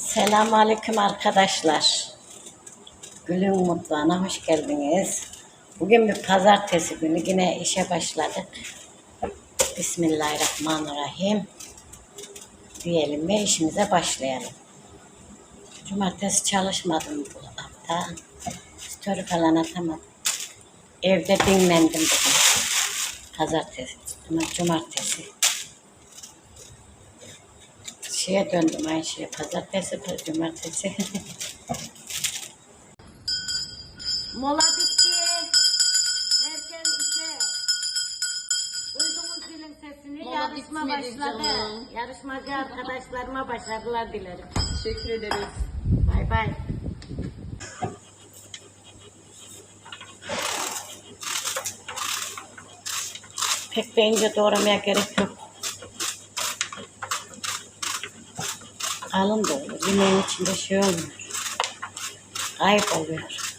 Selamun Aleyküm arkadaşlar. Gül'ün mutfağına hoş geldiniz. Bugün bir pazartesi günü yine işe başladık. Bismillahirrahmanirrahim. Diyelim ve işimize başlayalım. Cumartesi çalışmadım bu hafta. Story falan atamadım. Evde dinlendim bugün. Pazartesi, cumartesi şeye döndüm aynı şeye. Pazartesi, cumartesi. Mola bitti. Herkes işe. Duydunuz dilin sesini. Mola Yarışma bitmedi başladı. canım. Yarışmacı arkadaşlarıma başarılar dilerim. Teşekkür ederiz. Bay bay. Pek de ince doğramaya gerek yok. Kalın da olur. Yemeğin içinde şey olmuyor. Ayıp oluyor.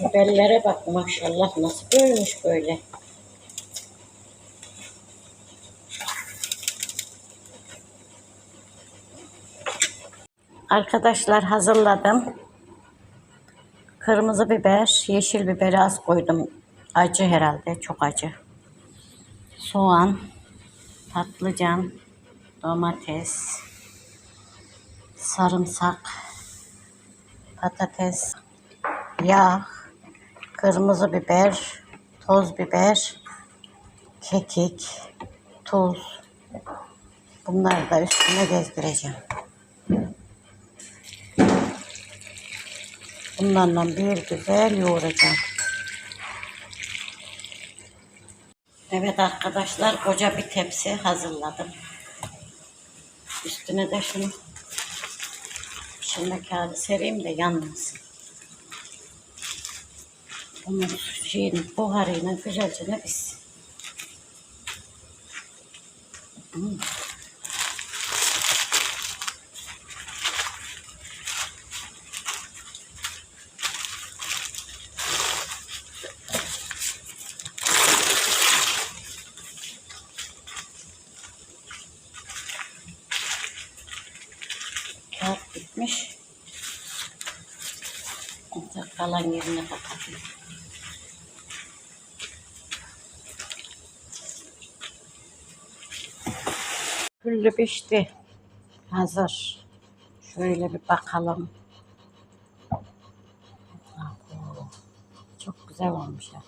Biberlere bak maşallah nasıl büyümüş böyle. Arkadaşlar hazırladım. Kırmızı biber, yeşil biberi az koydum. Acı herhalde, çok acı. Soğan, patlıcan, domates, sarımsak, patates, yağ, kırmızı biber, toz biber, kekik, tuz. Bunları da üstüne gezdireceğim. Bunlarla bir güzel yoğuracağım. Evet arkadaşlar koca bir tepsi hazırladım. Üstüne de şunu pişirme kağıdı sereyim de yanmasın. Bunun şeyin buharıyla güzelce ne pişsin. Hmm. Kağıt bitmiş. Kalan yerine kapatayım. Güllü pişti. Hazır. Şöyle bir bakalım. Çok güzel olmuş ya.